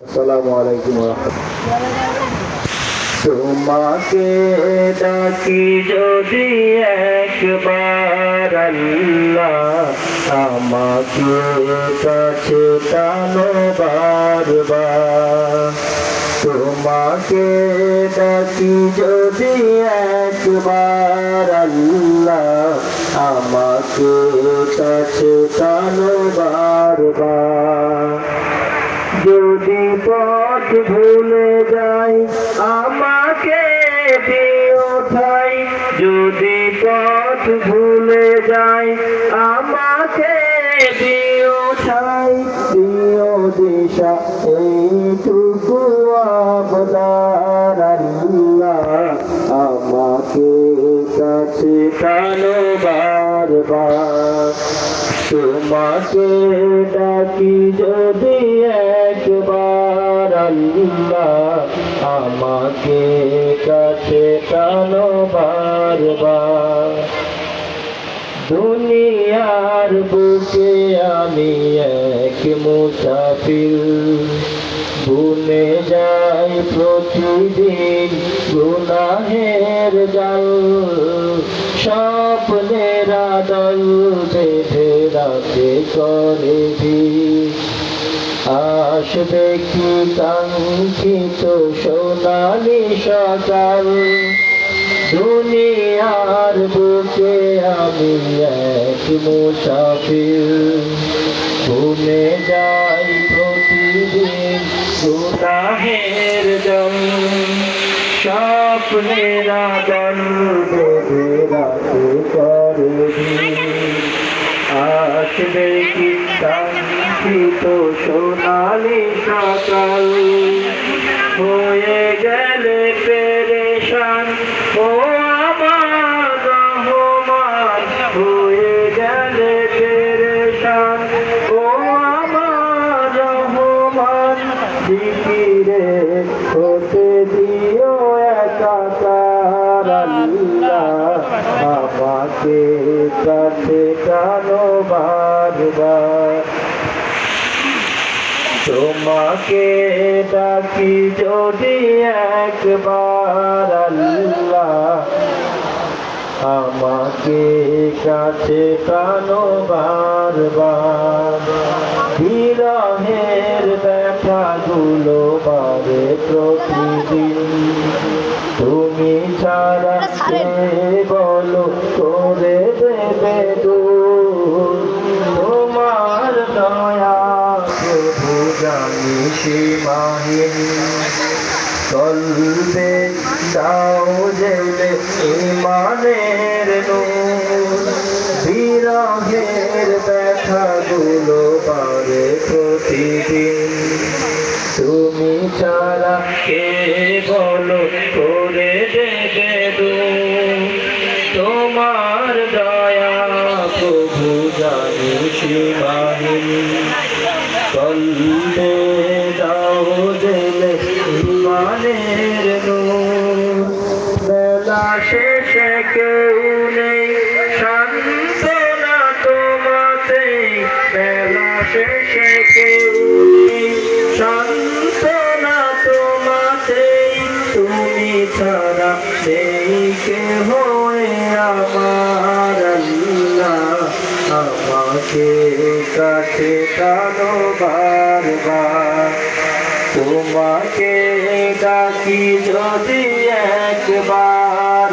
আসসালামু আলাইকুম তোমাকে ডাকি যদি একবার আল্লাহ আমাকে কাছে টানো বারবার তোমাকে ডাকি যদি একবার আল্লাহ আমাকে কাছে টানো বারবার যদি পথ ভুলে যাই, আমাকে দিও ঠাই। যদি পথ ভুলে যাই, আমাকে দিও ঠাই। দিও দিশা আবদার আল্লাহ আমাকে কাছে টানো বারবার। তোমাকে ডাকি যদি আল্লাহ আমাকে কাছে টানো বারবার। দুনিয়ার বুকে আমি এক মুসাফির। ভুলে যাই প্রতিদিন গুনাহের জাল। স্বপ্নের আদল বেঁধে রাতে করে ভিড় আসবে কি কাঙ্ক্ষিত সোনালি সকাল? দুনিয়ার বুকে আমি এক মুসাফির। ঘুমে যাই প্রতিদিন গুনাহের জল স্বপ্নের করে ভিড় আসবে কি কাঙ্ক্ষিত সোনালি সকাল। হয়ে গেলে পেরেশান, ও আমার রহমান। হয়ে গেলে পেরেশান, ও আমার রহমান। জিকিরে হতে দিও একাকার আমাকে কাছে টানো বারবার। তোমাকে ডাকি যদি একবার আল্লাহ আমাকে কাছে টানো বারবার। বিরহের ব্যথাগুলো বারে প্রতিদিন। তুমি ছাড়া সীমাহীন চলবে দাও জেলে ইমানের নূর। বিরহের ব্যথাগুলো পারে প্রতিদিন। তুমি ছাড়া কে বলো করে দেবে তোমার দয়া প্রভু জানি সীমাহীন। কলবে কেউ নেই তোমাতে। তুমি ছাড়া নেই কে হয়ে আমার আমাকে কাছে তোমাকে ডাকি যদি একবার